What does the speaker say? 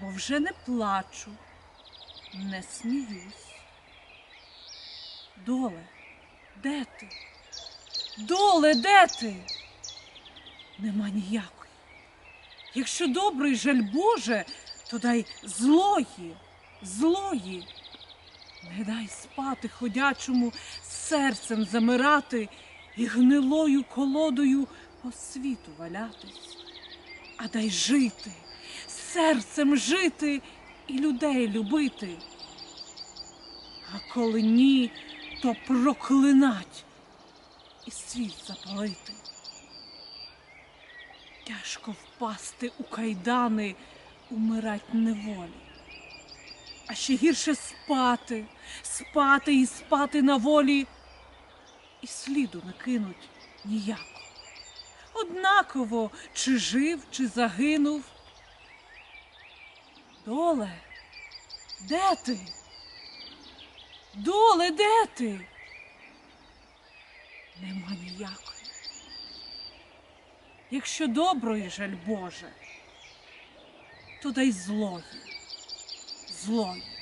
бо вже не плачу, не сміюсь. Доле, де ти? Доле, де ти? Нема ніякої. Якщо добрий жаль Боже, то дай злої, злої. Не дай спати ходячому, серцем замирати і гнилою колодою по світу валятись. А дай жити, серцем жити і людей любити. А коли ні, то проклинать і світ запалити. Тяжко впасти у кайдани, умирать неволі. А ще гірше спати, спати і спати на волі, і сліду не кинуть ніяко. Однаково, чи жив, чи загинув. Доле, де ти? Доле, де ти? Нема ніякої. Якщо доброї жаль Боже, то дай злої, злої.